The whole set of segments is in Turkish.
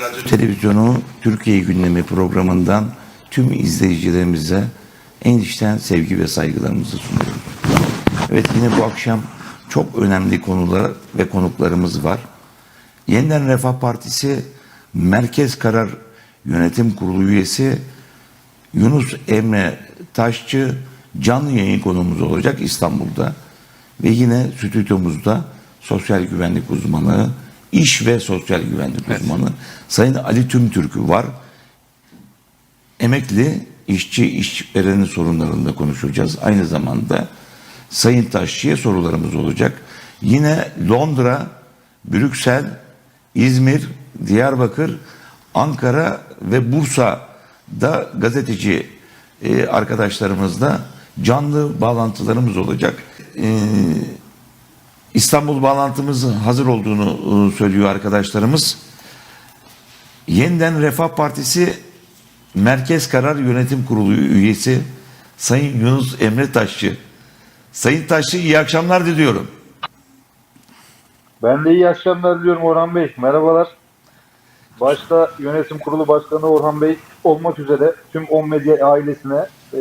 Radyo Televizyonu Türkiye Gündemi programından tüm izleyicilerimize en içten sevgi ve saygılarımızı sunuyoruz. Evet yine bu akşam çok önemli konular ve konuklarımız var. Yeniden Refah Partisi Merkez Karar Yönetim Kurulu üyesi Yunus Emre Taşçı canlı yayın konumuz olacak İstanbul'da. Ve yine stüdyomuzda sosyal güvenlik uzmanı, iş ve sosyal güvenlik uzmanı Sayın Ali Tümtürk'ü var. Emekli işçi işverenin sorunlarında konuşacağız. Aynı zamanda Sayın Taşçı'ya sorularımız olacak. Yine Londra, Brüksel, İzmir, Diyarbakır, Ankara ve Bursa'da gazeteci e, arkadaşlarımızla canlı bağlantılarımız olacak. E, İstanbul bağlantımız hazır olduğunu e, söylüyor arkadaşlarımız. Yeniden Refah Partisi Merkez Karar Yönetim Kurulu üyesi Sayın Yunus Emre Taşçı. Sayın Taşçı iyi akşamlar diliyorum. Ben de iyi akşamlar diliyorum Orhan Bey. Merhabalar. Başta yönetim kurulu başkanı Orhan Bey olmak üzere tüm 10 medya ailesine e,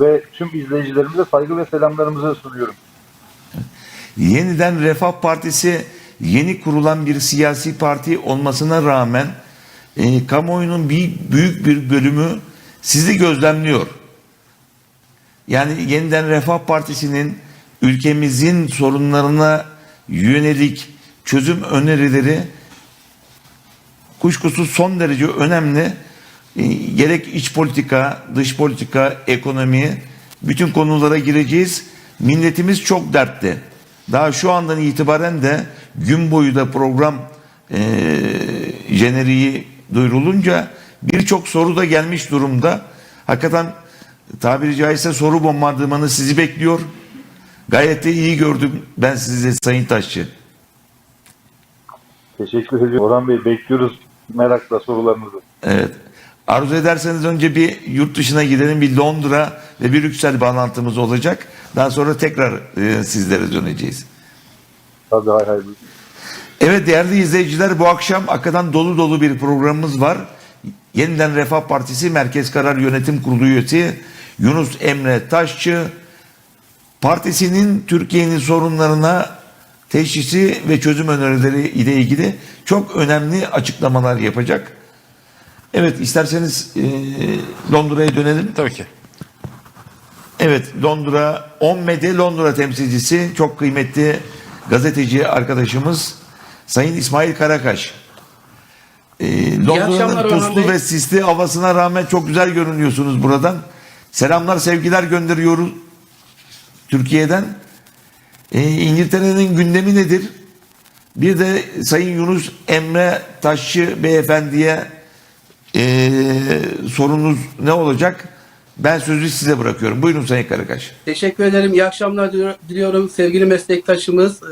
ve tüm izleyicilerimize saygı ve selamlarımızı sunuyorum. Yeniden Refah Partisi yeni kurulan bir siyasi parti olmasına rağmen e, kamuoyunun bir büyük bir bölümü sizi gözlemliyor. Yani Yeniden Refah Partisi'nin ülkemizin sorunlarına yönelik çözüm önerileri kuşkusuz son derece önemli. E, gerek iç politika, dış politika, ekonomi bütün konulara gireceğiz. Milletimiz çok dertli. Daha şu andan itibaren de gün boyu da program e, jeneriği duyurulunca birçok soru da gelmiş durumda. Hakikaten tabiri caizse soru bombardımanı sizi bekliyor. Gayet de iyi gördüm ben sizi Sayın Taşçı. Teşekkür ediyorum. Orhan Bey bekliyoruz merakla sorularınızı. Evet. Arzu ederseniz önce bir yurt dışına gidelim. Bir Londra ve bir Brüksel bağlantımız olacak. Daha sonra tekrar e, sizlere döneceğiz. Tabii hay hay. Evet değerli izleyiciler bu akşam hakikaten dolu dolu bir programımız var. Yeniden Refah Partisi Merkez Karar Yönetim Kurulu üyesi Yunus Emre Taşçı partisinin Türkiye'nin sorunlarına teşhisi ve çözüm önerileri ile ilgili çok önemli açıklamalar yapacak. Evet isterseniz e, Londra'ya dönelim. Tabii ki. Evet Londra 10 Medya Londra temsilcisi çok kıymetli gazeteci arkadaşımız Sayın İsmail Karakaş. Ee, Londra'nın puslu ve sisli havasına rağmen çok güzel görünüyorsunuz buradan. Selamlar sevgiler gönderiyoruz Türkiye'den. Ee, İngiltere'nin gündemi nedir? Bir de Sayın Yunus Emre Taşçı beyefendiye ee, sorunuz ne olacak? Ben sözü size bırakıyorum. Buyurun Sayın Karakaş. Teşekkür ederim. İyi akşamlar diliyor- diliyorum sevgili meslektaşımız e,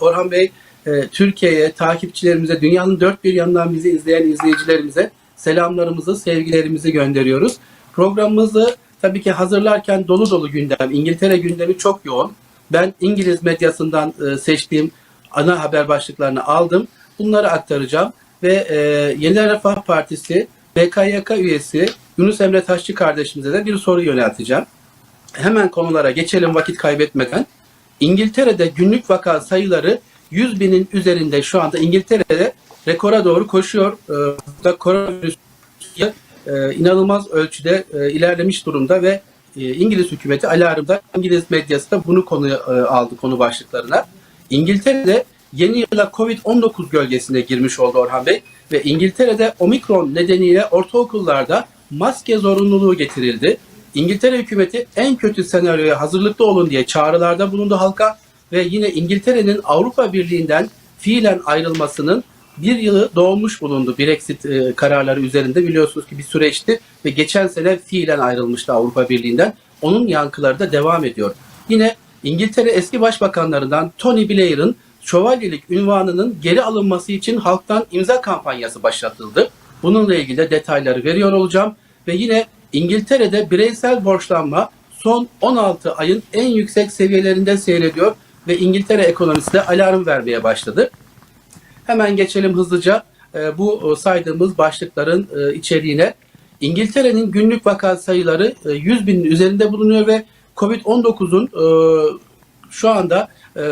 Orhan- Bey. e, Türkiye'ye, takipçilerimize, dünyanın dört bir yanından bizi izleyen izleyicilerimize selamlarımızı, sevgilerimizi gönderiyoruz. Programımızı tabii ki hazırlarken dolu dolu gündem, İngiltere gündemi çok yoğun. Ben İngiliz medyasından e, seçtiğim ana haber başlıklarını aldım. Bunları aktaracağım ve Yeni Refah Partisi BKYK üyesi Yunus Emre Taşçı kardeşimize de bir soru yönelteceğim. Hemen konulara geçelim vakit kaybetmeden. İngiltere'de günlük vaka sayıları 100 binin üzerinde şu anda İngiltere'de rekora doğru koşuyor. Ee, burada koronavirüs e, inanılmaz ölçüde e, ilerlemiş durumda ve e, İngiliz hükümeti alarmda İngiliz medyası da bunu konu aldı konu başlıklarına. İngiltere'de yeni yıla Covid-19 gölgesine girmiş oldu Orhan Bey ve İngiltere'de omikron nedeniyle ortaokullarda maske zorunluluğu getirildi. İngiltere hükümeti en kötü senaryoya hazırlıklı olun diye çağrılarda bulundu halka ve yine İngiltere'nin Avrupa Birliği'nden fiilen ayrılmasının bir yılı doğmuş bulundu Brexit e, kararları üzerinde biliyorsunuz ki bir süreçti ve geçen sene fiilen ayrılmıştı Avrupa Birliği'nden. Onun yankıları da devam ediyor. Yine İngiltere eski başbakanlarından Tony Blair'ın şövalyelik ünvanının geri alınması için halktan imza kampanyası başlatıldı. Bununla ilgili de detayları veriyor olacağım ve yine İngiltere'de bireysel borçlanma son 16 ayın en yüksek seviyelerinde seyrediyor ve İngiltere ekonomisi de alarm vermeye başladı. Hemen geçelim hızlıca e, bu e, saydığımız başlıkların e, içeriğine. İngiltere'nin günlük vaka sayıları e, 100 binin üzerinde bulunuyor ve Covid-19'un e, şu anda e,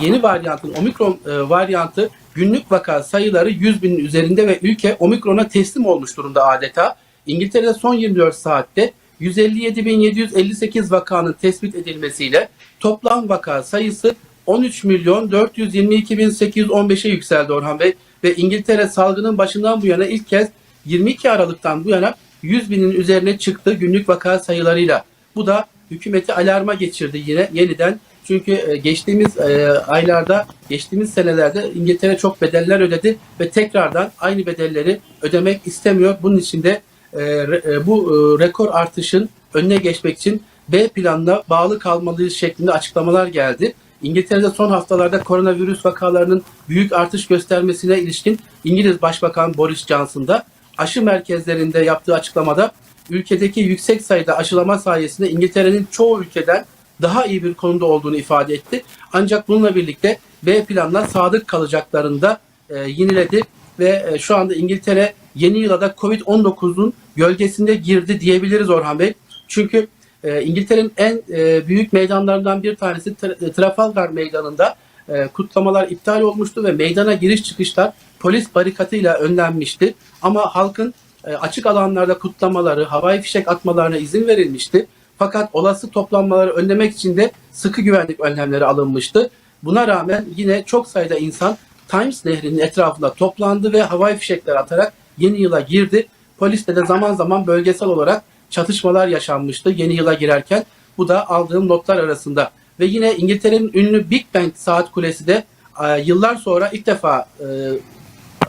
yeni varyantın, omikron e, varyantı günlük vaka sayıları 100 binin üzerinde ve ülke omikrona teslim olmuş durumda adeta. İngiltere'de son 24 saatte 157.758 vakanın tespit edilmesiyle toplam vaka sayısı 13 milyon 422.815'e yükseldi Orhan Bey ve İngiltere salgının başından bu yana ilk kez 22 Aralık'tan bu yana 100 binin üzerine çıktı günlük vaka sayılarıyla. Bu da hükümeti alarma geçirdi yine yeniden. Çünkü e, geçtiğimiz e, aylarda, geçtiğimiz senelerde İngiltere çok bedeller ödedi ve tekrardan aynı bedelleri ödemek istemiyor. Bunun için de e, bu rekor artışın önüne geçmek için B planına bağlı kalmalıyız şeklinde açıklamalar geldi. İngiltere'de son haftalarda koronavirüs vakalarının büyük artış göstermesine ilişkin İngiliz Başbakan Boris Johnson da aşı merkezlerinde yaptığı açıklamada ülkedeki yüksek sayıda aşılama sayesinde İngiltere'nin çoğu ülkeden daha iyi bir konumda olduğunu ifade etti. Ancak bununla birlikte B planına sadık kalacaklarını da e, yineledi ve e, şu anda İngiltere yeni yıla da Covid-19'un gölgesinde girdi diyebiliriz Orhan Bey. Çünkü e, İngiltere'nin en e, büyük meydanlarından bir tanesi Tra- Trafalgar Meydanı'nda e, kutlamalar iptal olmuştu ve meydana giriş çıkışlar polis barikatıyla önlenmişti. Ama halkın e, açık alanlarda kutlamaları, havai fişek atmalarına izin verilmişti. Fakat olası toplanmaları önlemek için de sıkı güvenlik önlemleri alınmıştı. Buna rağmen yine çok sayıda insan Times Nehri'nin etrafında toplandı ve havai fişekler atarak yeni yıla girdi. Polisle de zaman zaman bölgesel olarak çatışmalar yaşanmıştı yeni yıla girerken. Bu da aldığım notlar arasında. Ve yine İngiltere'nin ünlü Big Ben saat kulesi de e, yıllar sonra ilk defa e,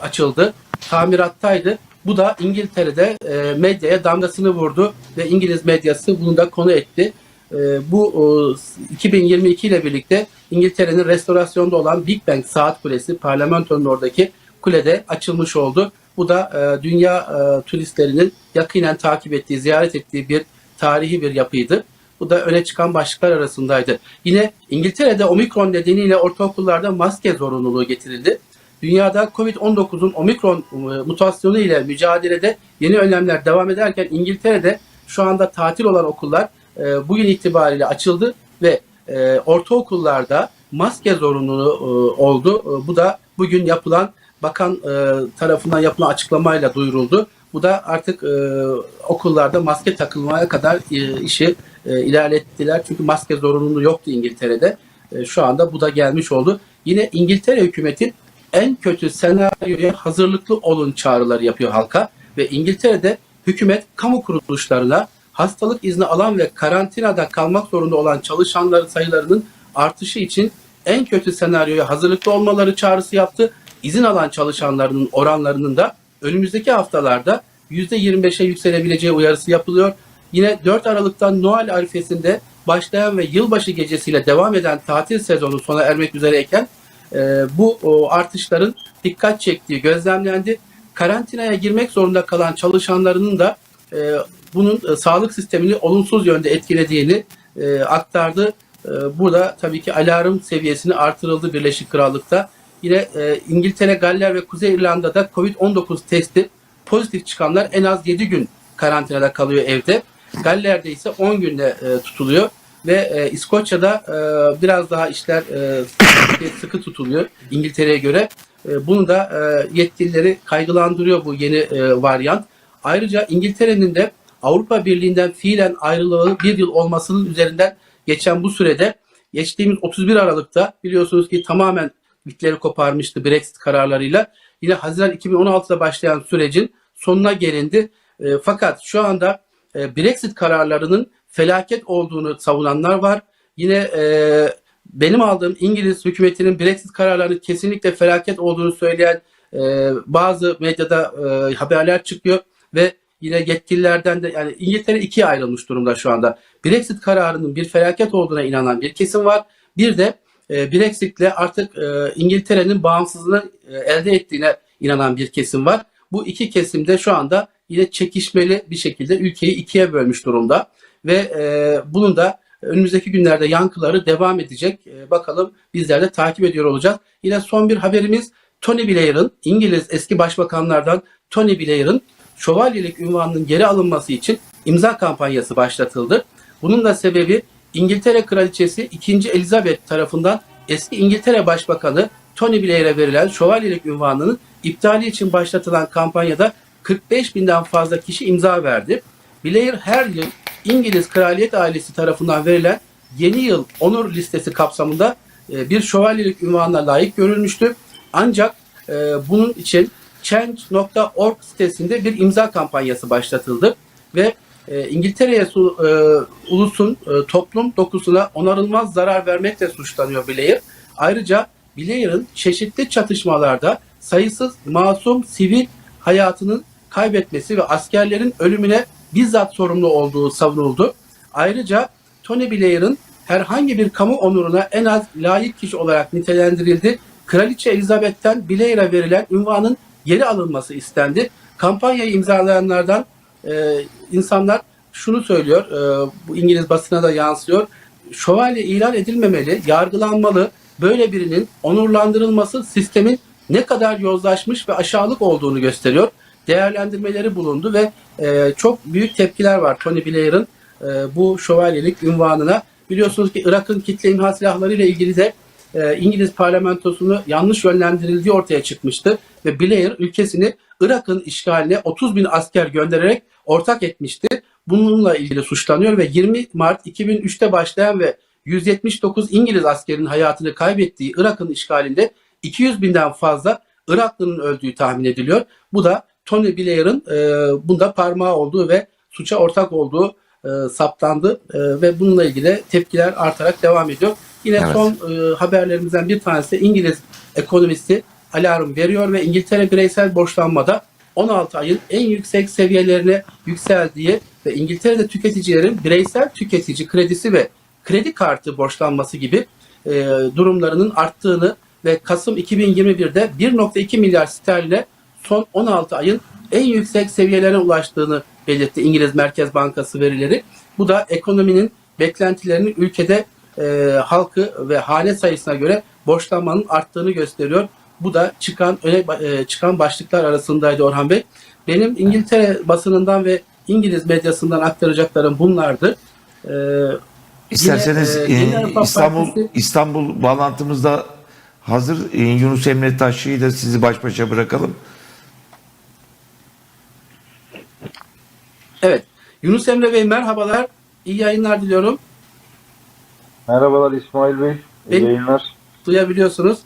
açıldı. Tamirattaydı. Bu da İngiltere'de e, medyaya damgasını vurdu ve İngiliz medyası bunu da konu etti. E, bu e, 2022 ile birlikte İngiltere'nin restorasyonda olan Big Ben saat kulesi parlamentonun oradaki kulede açılmış oldu. Bu da e, dünya e, turistlerinin yakinen takip ettiği, ziyaret ettiği bir tarihi bir yapıydı. Bu da öne çıkan başlıklar arasındaydı. Yine İngiltere'de omikron nedeniyle ortaokullarda maske zorunluluğu getirildi. Dünyada Covid-19'un omikron e, mutasyonu ile mücadelede yeni önlemler devam ederken İngiltere'de şu anda tatil olan okullar e, bugün itibariyle açıldı ve e, ortaokullarda maske zorunluluğu oldu. Bu da bugün yapılan bakan tarafından yapılan açıklamayla duyuruldu. Bu da artık okullarda maske takılmaya kadar işi ilerlettiler. Çünkü maske zorunluluğu yoktu İngiltere'de. Şu anda bu da gelmiş oldu. Yine İngiltere hükümeti en kötü senaryoya hazırlıklı olun çağrıları yapıyor halka ve İngiltere'de hükümet kamu kuruluşlarına hastalık izni alan ve karantinada kalmak zorunda olan çalışanların sayılarının artışı için en kötü senaryoya hazırlıklı olmaları çağrısı yaptı. İzin alan çalışanların oranlarının da önümüzdeki haftalarda %25'e yükselebileceği uyarısı yapılıyor. Yine 4 Aralık'tan Noel arifesinde başlayan ve yılbaşı gecesiyle devam eden tatil sezonu sona ermek üzereyken e, bu o, artışların dikkat çektiği gözlemlendi. Karantinaya girmek zorunda kalan çalışanlarının da e, bunun e, sağlık sistemini olumsuz yönde etkilediğini e, aktardı. E, burada tabii ki alarm seviyesini artırıldı Birleşik Krallık'ta. Yine e, İngiltere, Galler ve Kuzey İrlanda'da Covid-19 testi pozitif çıkanlar en az 7 gün karantinada kalıyor evde. Galler'de ise 10 günde e, tutuluyor ve e, İskoçya'da e, biraz daha işler e, sıkı tutuluyor İngiltere'ye göre. E, bunu da e, yetkilileri kaygılandırıyor bu yeni e, varyant. Ayrıca İngiltere'nin de Avrupa Birliği'nden fiilen ayrılığı bir yıl olmasının üzerinden geçen bu sürede geçtiğimiz 31 Aralık'ta biliyorsunuz ki tamamen ipleri koparmıştı Brexit kararlarıyla. Yine Haziran 2016'da başlayan sürecin sonuna gelindi. E, fakat şu anda e, Brexit kararlarının felaket olduğunu savunanlar var. Yine e, benim aldığım İngiliz hükümetinin Brexit kararlarının kesinlikle felaket olduğunu söyleyen e, bazı medyada e, haberler çıkıyor ve yine yetkililerden de yani İngiltere ikiye ayrılmış durumda şu anda. Brexit kararının bir felaket olduğuna inanan bir kesim var. Bir de e, Brexit'le artık e, İngiltere'nin bağımsızlığını e, elde ettiğine inanan bir kesim var. Bu iki kesim de şu anda yine çekişmeli bir şekilde ülkeyi ikiye bölmüş durumda ve e, bunun da önümüzdeki günlerde yankıları devam edecek. E, bakalım bizler de takip ediyor olacağız. Yine son bir haberimiz Tony Blair'ın İngiliz eski başbakanlardan Tony Blair'ın şövalyelik ünvanının geri alınması için imza kampanyası başlatıldı. Bunun da sebebi İngiltere Kraliçesi 2. Elizabeth tarafından eski İngiltere Başbakanı Tony Blair'e verilen şövalyelik ünvanının iptali için başlatılan kampanyada 45 binden fazla kişi imza verdi. Blair her yıl İngiliz kraliyet ailesi tarafından verilen yeni yıl onur listesi kapsamında e, bir şövalyelik ünvanına layık görülmüştü. Ancak e, bunun için change.org sitesinde bir imza kampanyası başlatıldı ve e, İngiltere'ye e, ulusun toplum dokusuna onarılmaz zarar vermekle suçlanıyor Blair. Ayrıca Blair'ın çeşitli çatışmalarda sayısız masum sivil hayatının kaybetmesi ve askerlerin ölümüne bizzat sorumlu olduğu savunuldu. Ayrıca Tony Blair'ın herhangi bir kamu onuruna en az layık kişi olarak nitelendirildi. Kraliçe Elizabeth'ten Blair'e verilen ünvanın geri alınması istendi. Kampanyayı imzalayanlardan e, insanlar şunu söylüyor, e, bu İngiliz basına da yansıyor. Şövalye ilan edilmemeli, yargılanmalı. Böyle birinin onurlandırılması sistemin ne kadar yozlaşmış ve aşağılık olduğunu gösteriyor. Değerlendirmeleri bulundu ve e, çok büyük tepkiler var Tony Blair'ın e, bu şövalyelik ünvanına. Biliyorsunuz ki Irak'ın kitle imha silahları ile ilgili de e, İngiliz parlamentosunu yanlış yönlendirildiği ortaya çıkmıştı ve Blair ülkesini Irak'ın işgaline 30 bin asker göndererek ortak etmişti. Bununla ilgili suçlanıyor ve 20 Mart 2003'te başlayan ve 179 İngiliz askerinin hayatını kaybettiği Irak'ın işgalinde 200 binden fazla Iraklı'nın öldüğü tahmin ediliyor. Bu da Tony Blair'ın e, bunda parmağı olduğu ve suça ortak olduğu e, saptandı E, ve bununla ilgili tepkiler artarak devam ediyor. Yine Evet. son e, haberlerimizden bir tanesi İngiliz ekonomisti alarm veriyor ve İngiltere bireysel borçlanmada 16 ayın en yüksek seviyelerine yükseldiği ve İngiltere'de tüketicilerin bireysel tüketici kredisi ve kredi kartı borçlanması gibi e, durumlarının arttığını ve Kasım 2021'de 1.2 milyar sterline son 16 ayın en yüksek seviyelerine ulaştığını belirtti İngiliz Merkez Bankası verileri. Bu da ekonominin beklentilerinin ülkede e, halkı ve hane sayısına göre borçlanmanın arttığını gösteriyor. Bu da çıkan öne e, çıkan başlıklar arasındaydı Orhan Bey. Benim İngiltere basınından ve İngiliz medyasından aktaracaklarım bunlardı. E, İsterseniz Yine, e, e, İstanbul Partisi- İstanbul bağlantımızda hazır E, Yunus Emre Taşçı'yı da sizi baş başa bırakalım. Evet. Yunus Emre Bey merhabalar. İyi yayınlar diliyorum. Merhabalar İsmail Bey. İyi Benim- yayınlar. duyabiliyorsunuz.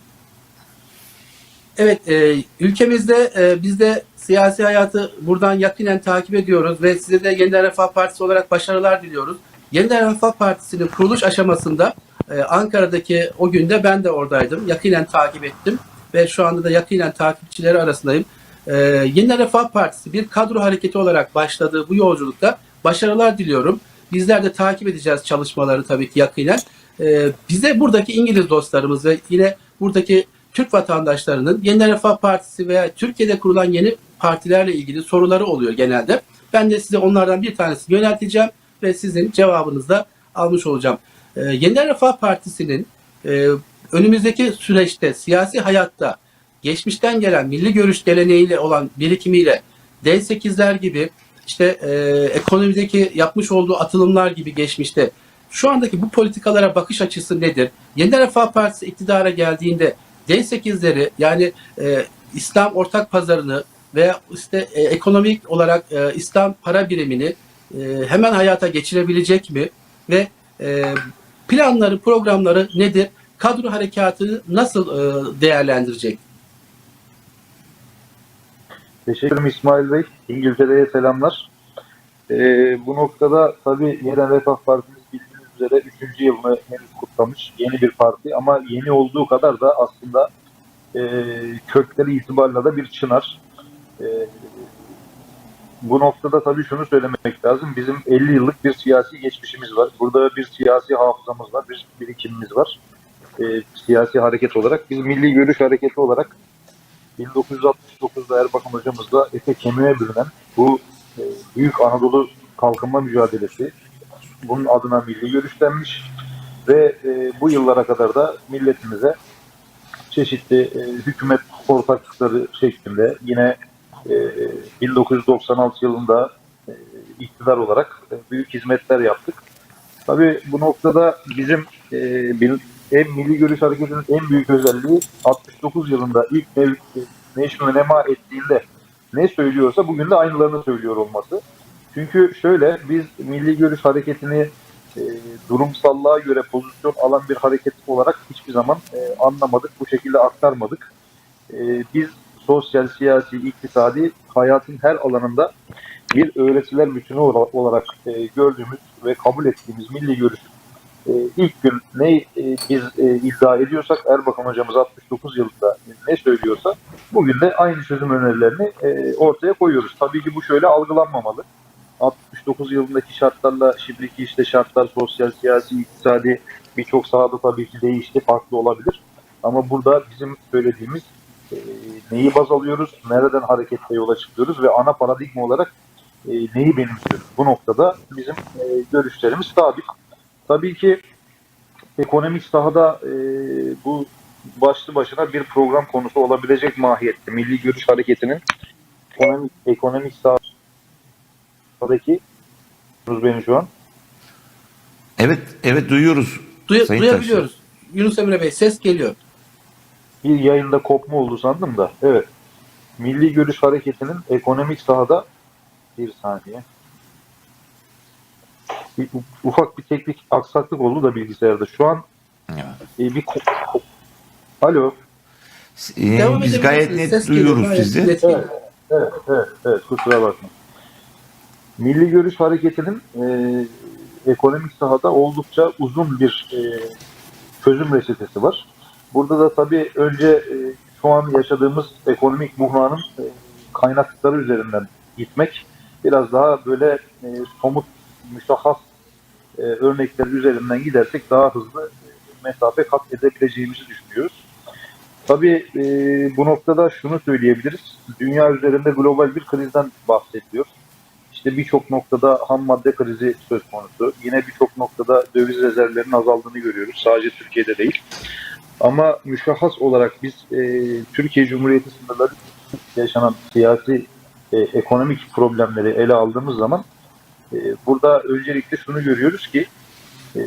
Evet, e, ülkemizde e, biz de siyasi hayatı buradan yakinen takip ediyoruz ve size de Yeniden Refah Partisi olarak başarılar diliyoruz. Yeniden Refah Partisi'nin kuruluş aşamasında e, Ankara'daki o günde ben de oradaydım. Yakinen takip ettim ve şu anda da yakinen takipçileri arasındayım. E, Yeniden Refah Partisi bir kadro hareketi olarak başladığı bu yolculukta başarılar diliyorum. Bizler de takip edeceğiz çalışmaları tabii ki yakinen. Ee, bize buradaki İngiliz dostlarımız ve yine buradaki Türk vatandaşlarının Yeniden Refah Partisi veya Türkiye'de kurulan yeni partilerle ilgili soruları oluyor genelde. Ben de size onlardan bir tanesini yönelteceğim ve sizin cevabınızı da almış olacağım. Ee, Yeniden Refah Partisi'nin e, önümüzdeki süreçte siyasi hayatta geçmişten gelen milli görüş geleneğiyle olan birikimiyle D8'ler gibi işte e, ekonomideki yapmış olduğu atılımlar gibi geçmişte şu andaki bu politikalara bakış açısı nedir? Yeniden Refah Partisi iktidara geldiğinde D8'leri yani e, İslam ortak pazarını veya işte e, ekonomik olarak e, İslam para birimini e, hemen hayata geçirebilecek mi? Ve e, planları, programları nedir? Kadro harekatını nasıl e, değerlendirecek? Teşekkür ederim İsmail Bey. İngiltere'ye selamlar. Ee, bu noktada tabii Yeniden Refah Partimiz bildiğiniz üzere 3. yılını henüz kutlamış. Yeni bir parti ama yeni olduğu kadar da aslında e, kökleri itibariyle da bir çınar. E, bu noktada tabii şunu söylemek lazım. Bizim 50 yıllık bir siyasi geçmişimiz var. Burada bir siyasi hafızamız var, bir birikimimiz var. E, siyasi hareket olarak. Biz Milli Görüş Hareketi olarak 1969'da Erbakan hocamızla ete kemiğe bürünen bu e, büyük Anadolu kalkınma mücadelesi bunun adına milli görüş denmiş ve e, bu yıllara kadar da milletimize çeşitli e, hükümet ortaklıkları şeklinde yine e, 1996 yılında e, iktidar olarak e, büyük hizmetler yaptık. Tabii bu noktada bizim e, en Milli Görüş Hareketi'nin en büyük özelliği 69 yılında ilk National Nema ettiğinde ne söylüyorsa bugün de aynılarını söylüyor olması. Çünkü şöyle biz Milli Görüş Hareketi'ni e, durumsallığa göre pozisyon alan bir hareket olarak hiçbir zaman e, anlamadık, bu şekilde aktarmadık. E, biz sosyal, siyasi, iktisadi hayatın her alanında bir öğretiler bütünü ola- olarak e, gördüğümüz ve kabul ettiğimiz milli görüş e, ilk gün ne e, biz e, iddia ediyorsak Erbakan hocamız 69 yılında ne söylüyorsa bugün de aynı çözüm önerilerini e, ortaya koyuyoruz. Tabii ki bu şöyle algılanmamalı. 69 yılındaki şartlarla şimdiki işte şartlar sosyal, siyasi, iktisadi birçok sahada tabii ki değişti, farklı olabilir. Ama burada bizim söylediğimiz e, neyi baz alıyoruz, nereden hareketle yola çıkıyoruz ve ana paradigma olarak e, neyi benimsiyoruz. Bu noktada bizim e, görüşlerimiz sabit. Tabii ki ekonomik sahada e, bu başlı başına bir program konusu olabilecek mahiyette. Milli Görüş Hareketi'nin ekonomik, ekonomik sahadaki beni şu an. Evet, evet duyuyoruz. Duy- Sayın duyabiliyoruz. Yunus Emre Bey ses geliyor. bir yayında kopma oldu sandım da. Evet. Milli Görüş Hareketi'nin ekonomik sahada bir saniye. Bir, ufak bir teknik aksaklık oldu da bilgisayarda. Şu an Ya. e, bir Alo. Ee, Devam biz gayet net Ses geliyor, duyuyoruz gayet sizi. net geliyor. Evet, evet, evet. Kusura bakma. Milli Görüş Hareketi'nin e, ekonomik sahada oldukça uzun bir e, çözüm reçetesi var. Burada da tabii önce e, şu an yaşadığımız ekonomik buhranın e, kaynakları üzerinden gitmek, biraz daha böyle e, somut, müşahhas e, örnekler üzerinden gidersek daha hızlı e, mesafe kat edebileceğimizi düşünüyoruz. Tabii e, bu noktada şunu söyleyebiliriz. Dünya üzerinde global bir krizden bahsediliyor. İşte birçok noktada ham madde krizi söz konusu. Yine birçok noktada döviz rezervlerinin azaldığını görüyoruz. Sadece Türkiye'de değil. Ama müşahhas olarak biz e, Türkiye Cumhuriyeti sınırları yaşanan siyasi e, ekonomik problemleri ele aldığımız zaman burada öncelikle şunu görüyoruz ki e,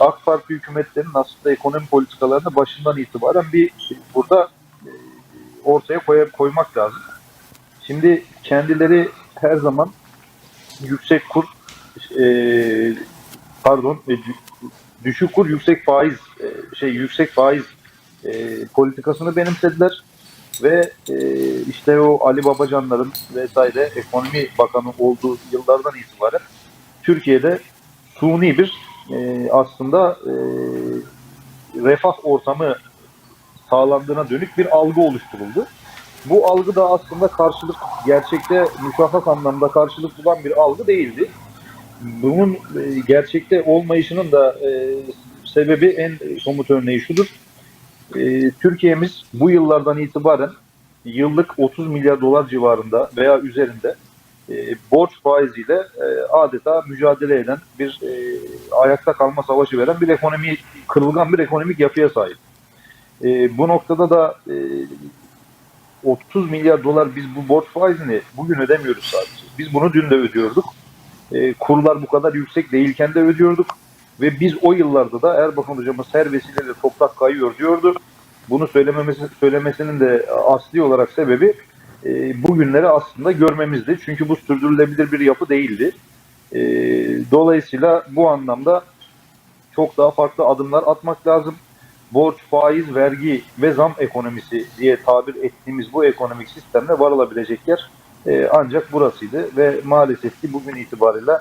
AK Parti hükümetlerinin aslında ekonomi politikalarını başından itibaren bir burada e, ortaya koy, koymak lazım. Şimdi kendileri her zaman yüksek kur e, pardon dü- düşük kur yüksek faiz şey yüksek faiz politikasını benimsediler ve e, işte o Ali Babacanların vesaire ekonomi bakanı olduğu yıllardan itibaren Türkiye'de suni bir e, aslında e, refah ortamı sağlandığına dönük bir algı oluşturuldu. Bu algı da aslında karşılık gerçekte müşahhas anlamda karşılık bulan bir algı değildi. Bunun e, gerçekte olmayışının da e, sebebi en somut örneği şudur. E, Türkiye'miz bu yıllardan itibaren yıllık 30 milyar dolar civarında veya üzerinde e, borç faiziyle e, adeta mücadele eden bir e, ayakta kalma savaşı veren bir ekonomi kırılgan bir ekonomik yapıya sahip. Bu noktada da e, 30 milyar dolar biz bu borç faizini bugün ödemiyoruz sadece. Biz bunu dün de ödüyorduk. Kurlar bu kadar yüksek değilken de ödüyorduk. Ve biz o yıllarda da Erbakan hocamız her vesileyle toprak kayıyor diyordu. Bunu söylememesi, söylemesinin de asli olarak sebebi e, bugünleri aslında görmemizdi. Çünkü bu sürdürülebilir bir yapı değildi. E, dolayısıyla bu anlamda çok daha farklı adımlar atmak lazım. Borç, faiz, vergi ve zam ekonomisi diye tabir ettiğimiz bu ekonomik sistemle varılabilecek yer e, ancak burasıydı ve maalesef ki bugün itibariyle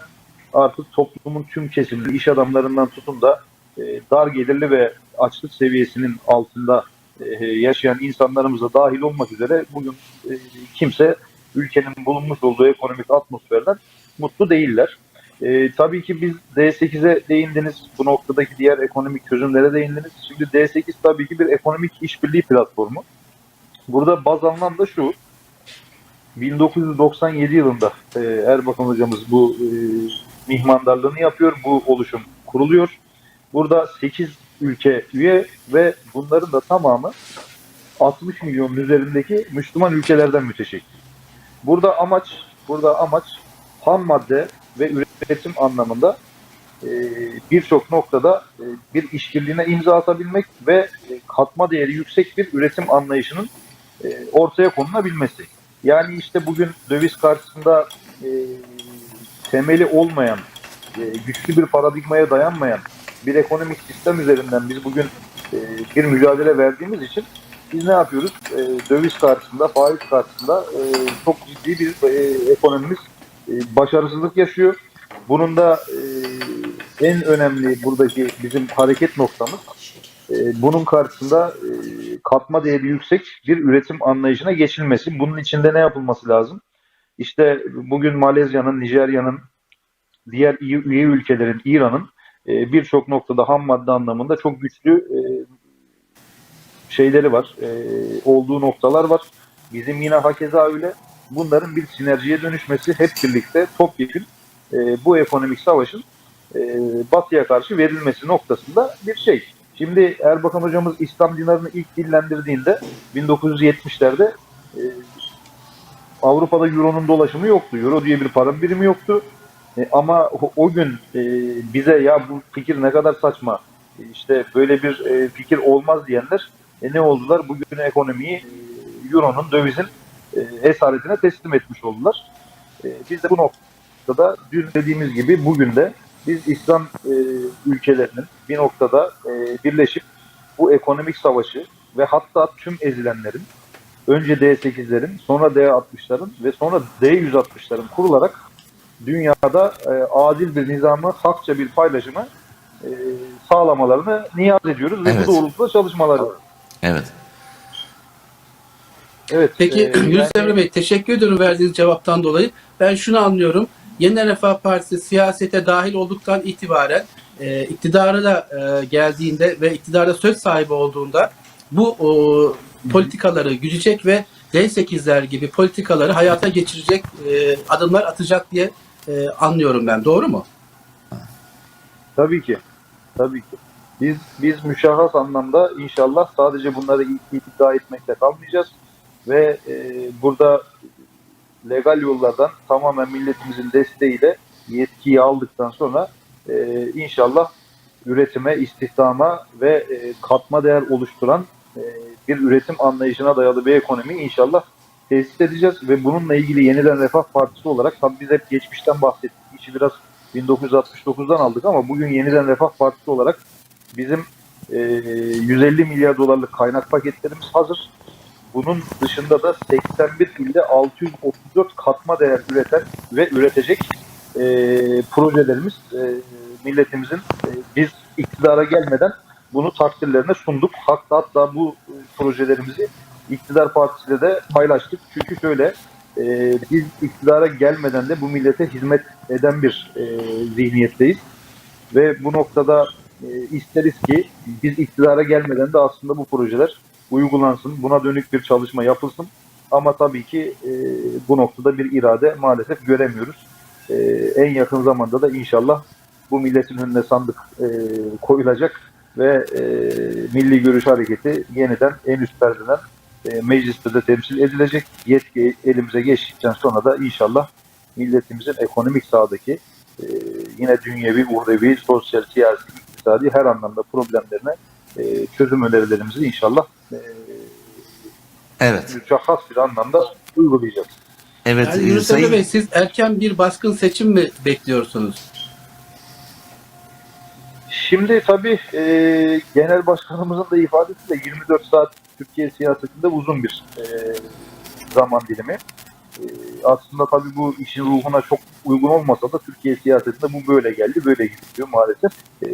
artık toplumun tüm kesimli iş adamlarından tutun da e, dar gelirli ve açlık seviyesinin altında e, yaşayan insanlarımıza dahil olmak üzere bugün e, kimse ülkenin bulunmuş olduğu ekonomik atmosferden mutlu değiller. E, tabii ki biz D8'e değindiniz. Bu noktadaki diğer ekonomik çözümlere değindiniz. Şimdi D8 tabii ki bir ekonomik işbirliği platformu. Burada baz alınan da şu. 1997 yılında e, Erbakan hocamız bu e, mihmandarlığını yapıyor. Bu oluşum kuruluyor. Burada 8 ülke üye ve bunların da tamamı 60 milyonun üzerindeki Müslüman ülkelerden müteşekkil. Burada amaç, burada amaç ham madde ve üretim anlamında e, birçok noktada e, bir işbirliğine imza atabilmek ve e, katma değeri yüksek bir üretim anlayışının ortaya konulabilmesi. Yani işte bugün döviz karşısında temeli olmayan, e, güçlü bir paradigmaya dayanmayan bir ekonomik sistem üzerinden biz bugün e, bir mücadele verdiğimiz için biz ne yapıyoruz? E, döviz karşısında, faiz karşısında çok ciddi bir ekonomimiz başarısızlık yaşıyor. Bunun da en önemli buradaki bizim hareket noktamız bunun karşısında katma değeri yüksek bir üretim anlayışına geçilmesi. Bunun içinde ne yapılması lazım? İşte bugün Malezya'nın, Nijerya'nın, diğer üye ülkelerin, İran'ın e, birçok noktada ham madde anlamında çok güçlü e, şeyleri var, e, olduğu noktalar var. Bizim yine hakeza öyle. Bunların bir sinerjiye dönüşmesi hep birlikte topyekun bu ekonomik savaşın batıya karşı verilmesi noktasında bir şey. Şimdi Erbakan hocamız İslam dinarını ilk dillendirdiğinde 1970'lerde e, Avrupa'da Euro'nun dolaşımı yoktu. Euro diye bir para birimi yoktu. E, ama o, o gün e, bize ya bu fikir ne kadar saçma, e, işte böyle bir e, fikir olmaz diyenler e, ne oldular? Bugün ekonomiyi e, Euro'nun, dövizin e, esaretine teslim etmiş oldular. E, biz de bu noktada dün dediğimiz gibi bugün de biz İslam e, ülkelerinin bir noktada e, birleşip bu ekonomik savaşı ve hatta tüm ezilenlerin önce D8'lerin, sonra D60'ların ve sonra D160'ların kurularak dünyada e, adil bir nizamı, hakça bir paylaşımı e, sağlamalarını niyaz ediyoruz ve Evet. bu doğrultuda çalışmaları. Evet. Evet. Peki e, Yunus Emre Bey teşekkür ederim verdiğiniz cevaptan dolayı. Ben şunu anlıyorum. Yeniden Refah Partisi siyasete dahil olduktan itibaren e, iktidara da e, geldiğinde ve iktidarda söz sahibi olduğunda bu o, politikaları güdecek ve D8'ler gibi politikaları hayata geçirecek e, adımlar atacak diye e, anlıyorum ben. Doğru mu? Tabii ki. Tabii ki. Biz biz müşahhas anlamda inşallah sadece bunları iddia etmekle kalmayacağız ve e, burada legal yollardan tamamen milletimizin desteğiyle yetkiyi aldıktan sonra e, inşallah üretime, istihdama ve e, katma değer oluşturan e, bir üretim anlayışına dayalı bir ekonomi inşallah tesis edeceğiz ve bununla ilgili yeniden Refah Partisi olarak tabii biz hep geçmişten bahsettik. İşi biraz 1969'dan aldık ama bugün yeniden Refah Partisi olarak bizim e, 150 milyar dolarlık kaynak paketlerimiz hazır. Bunun dışında da 81 ilde 634 katma değer üreten ve üretecek e, projelerimiz e, milletimizin e, biz iktidara gelmeden bunu takdirlerine sunduk. Hatta hatta bu e, projelerimizi iktidar partisiyle de paylaştık. Çünkü şöyle e, biz iktidara gelmeden de bu millete hizmet eden bir e, zihniyetteyiz. Ve bu noktada e, isteriz ki biz iktidara gelmeden de aslında bu projeler uygulansın. Buna dönük bir çalışma yapılsın. Ama tabii ki e, bu noktada bir irade maalesef göremiyoruz. E, en yakın zamanda da inşallah bu milletin önüne sandık e, koyulacak ve e, Milli Görüş Hareketi yeniden en üst perdeden e, mecliste de temsil edilecek. Yetki elimize geçtikten sonra da inşallah milletimizin ekonomik sahadaki e, yine dünyevi, uhrevi, sosyal, siyasi, iktisadi her anlamda problemlerine e, çözüm önerilerimizi inşallah e, Evet. müşahhas bir anlamda uygulayacağız. Evet. Yani Yunus Emre Bey siz erken bir baskın seçim mi bekliyorsunuz? Şimdi tabii e, genel başkanımızın da ifadesi de 24 saat Türkiye siyasetinde uzun bir e, zaman dilimi. E, aslında tabii bu işin ruhuna çok uygun olmasa da Türkiye siyasetinde bu böyle geldi, böyle gidiyor maalesef. E,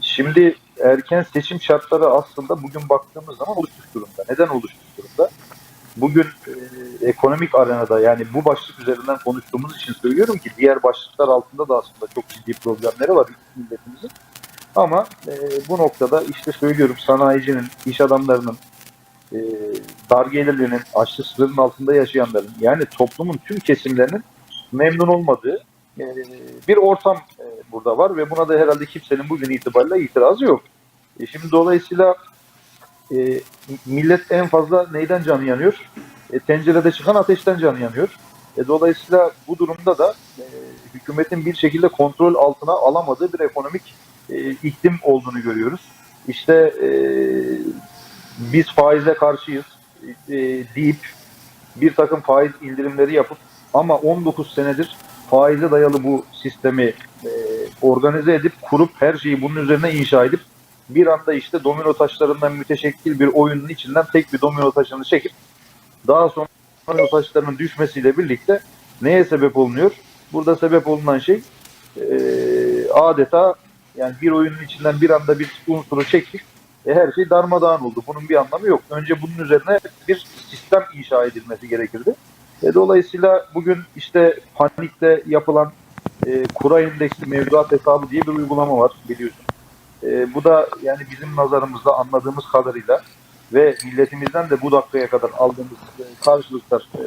şimdi erken seçim şartları aslında bugün baktığımız zaman oluşmuş durumda. Neden oluşmuş durumda? Bugün e, ekonomik arenada yani bu başlık üzerinden konuştuğumuz için söylüyorum ki diğer başlıklar altında da aslında çok ciddi problemleri var milletimizin. Ama e, bu noktada işte söylüyorum sanayicinin, iş adamlarının, e, dar gelirlinin, açlık sınırının altında yaşayanların yani toplumun tüm kesimlerinin memnun olmadığı e, bir ortam e, burada var ve buna da herhalde kimsenin bugün itibariyle itirazı yok. E, şimdi dolayısıyla e, millet en fazla neyden canı yanıyor? E, tencerede çıkan ateşten canı yanıyor. E, dolayısıyla bu durumda da e, hükümetin bir şekilde kontrol altına alamadığı bir ekonomik e, iklim olduğunu görüyoruz. İşte e, biz faize karşıyız e, deyip bir takım faiz indirimleri yapıp ama 19 senedir faize dayalı bu sistemi e, organize edip kurup her şeyi bunun üzerine inşa edip bir anda işte domino taşlarından müteşekkil bir oyunun içinden tek bir domino taşını çekip daha sonra domino taşlarının düşmesiyle birlikte neye sebep olunuyor? Burada sebep olunan şey e, adeta yani bir oyunun içinden bir anda bir unsuru çektik. E, her şey darmadağın oldu. Bunun bir anlamı yok. Önce bunun üzerine bir sistem inşa edilmesi gerekirdi. E, dolayısıyla bugün işte panikte yapılan e, kura endeksli mevduat hesabı diye bir uygulama var biliyorsun. E, bu da yani bizim nazarımızda anladığımız kadarıyla ve milletimizden de bu dakikaya kadar aldığımız e, karşılıklar e,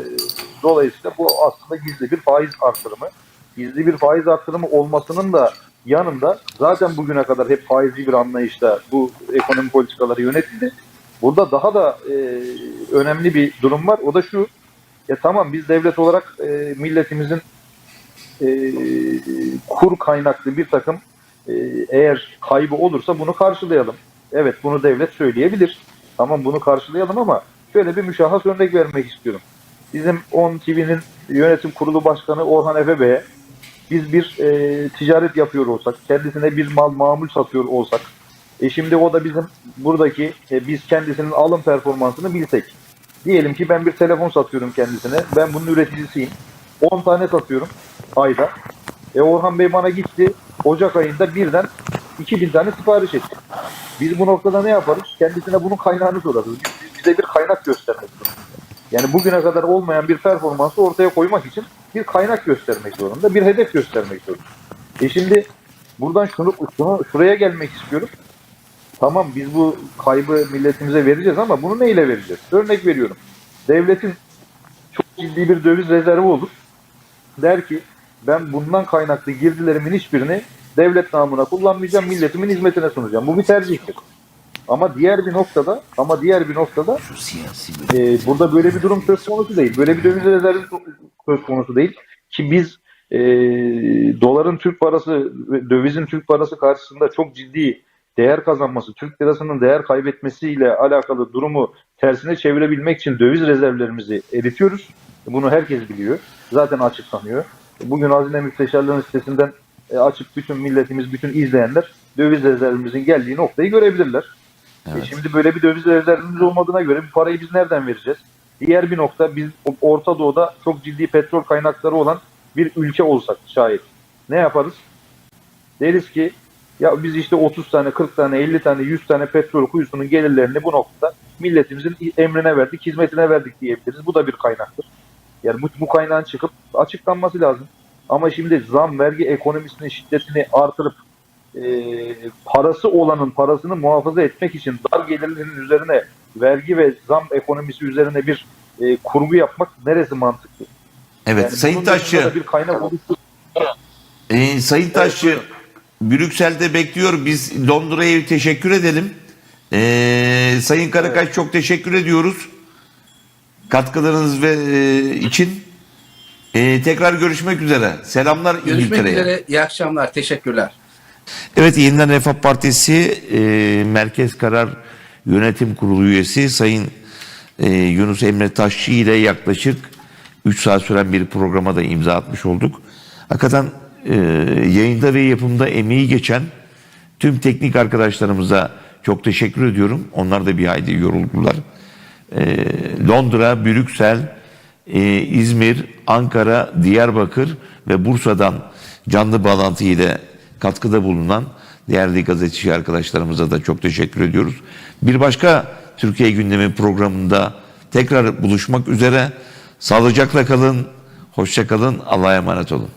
dolayısıyla bu aslında gizli bir faiz artırımı. Gizli bir faiz artırımı olmasının da yanında zaten bugüne kadar hep faizli bir anlayışla bu ekonomi politikaları yönetildi. Burada daha da e, önemli bir durum var. O da şu. Ya tamam biz devlet olarak e, milletimizin e, kur kaynaklı bir takım eğer kaybı olursa bunu karşılayalım. Evet bunu devlet söyleyebilir. Tamam bunu karşılayalım ama şöyle bir müşahhas örnek vermek istiyorum. Bizim 10 TV'nin yönetim kurulu başkanı Orhan Efe Bey'e biz bir e, ticaret yapıyor olsak, kendisine bir mal mamul satıyor olsak, e şimdi o da bizim buradaki e, biz kendisinin alım performansını bilsek. Diyelim ki ben bir telefon satıyorum kendisine. Ben bunun üreticisiyim. 10 tane satıyorum ayda. E Orhan Bey bana gitti. Ocak ayında birden 2000 tane sipariş etti. Biz bu noktada ne yaparız? Kendisine bunun kaynağını sorarız. Biz- Bize bir kaynak göstermek zorunda. Yani bugüne kadar olmayan bir performansı ortaya koymak için bir kaynak göstermek zorunda, bir hedef göstermek zorunda. E şimdi buradan şunu, şunu şuraya gelmek istiyorum. Tamam biz bu kaybı milletimize vereceğiz ama bunu neyle vereceğiz? Örnek veriyorum. Devletin çok ciddi bir döviz rezervi olur. Der ki ben bundan kaynaklı girdilerimin hiçbirini devlet namına kullanmayacağım, milletimin hizmetine sunacağım. Bu bir tercihtir. Ama diğer bir noktada, ama diğer bir noktada e, burada böyle bir durum söz konusu değil. Böyle bir döviz rezervi söz konusu değil. Ki biz e, doların Türk parası, dövizin Türk parası karşısında çok ciddi değer kazanması, Türk lirasının değer kaybetmesiyle alakalı durumu tersine çevirebilmek için döviz rezervlerimizi eritiyoruz. Bunu herkes biliyor. Zaten açıklanıyor. Bugün Hazine Müsteşarlığı'nın sitesinden e, açıp bütün milletimiz, bütün izleyenler döviz rezervimizin geldiği noktayı görebilirler. Evet. E şimdi böyle bir döviz rezervimiz olmadığına göre bu parayı biz nereden vereceğiz? Diğer bir nokta biz Orta Doğu'da çok ciddi petrol kaynakları olan bir ülke olsak şayet ne yaparız? Deriz ki ya biz işte 30 tane, 40 tane, 50 tane, 100 tane petrol kuyusunun gelirlerini bu noktada milletimizin emrine verdik, hizmetine verdik diyebiliriz. Bu da bir kaynaktır. Yani bu, bu kaynağın çıkıp açıklanması lazım. Ama şimdi zam, vergi ekonomisinin şiddetini artırıp e, parası olanın parasını muhafaza etmek için dar gelirlerin üzerine vergi ve zam ekonomisi üzerine bir e, kurgu yapmak neresi mantıklı? Evet Yani Sayın Taşçı, bir kaynak oluştur. e, Sayın Taşçı buyurun. Brüksel'de bekliyor. Biz Londra'ya teşekkür edelim. E, Sayın Karakaş çok teşekkür ediyoruz. Katkılarınız ve e, için. E, tekrar görüşmek üzere. Selamlar Görüşmek İngiltere'ye. üzere. İyi akşamlar. Teşekkürler. Evet Yeniden Refah Partisi e, Merkez Karar Yönetim Kurulu üyesi Sayın e, Yunus Emre Taşçı ile yaklaşık 3 saat süren bir programa da imza atmış olduk. Hakikaten e, yayında ve yapımda emeği geçen tüm teknik arkadaşlarımıza çok teşekkür ediyorum. Onlar da bir hayli yoruldular. E, Londra, Brüksel, e, İzmir, Ankara, Diyarbakır ve Bursa'dan canlı bağlantı ile katkıda bulunan değerli gazeteci arkadaşlarımıza da çok teşekkür ediyoruz. Bir başka Türkiye gündemi programında tekrar buluşmak üzere. Sağlıcakla kalın, hoşça kalın, Allah'a emanet olun.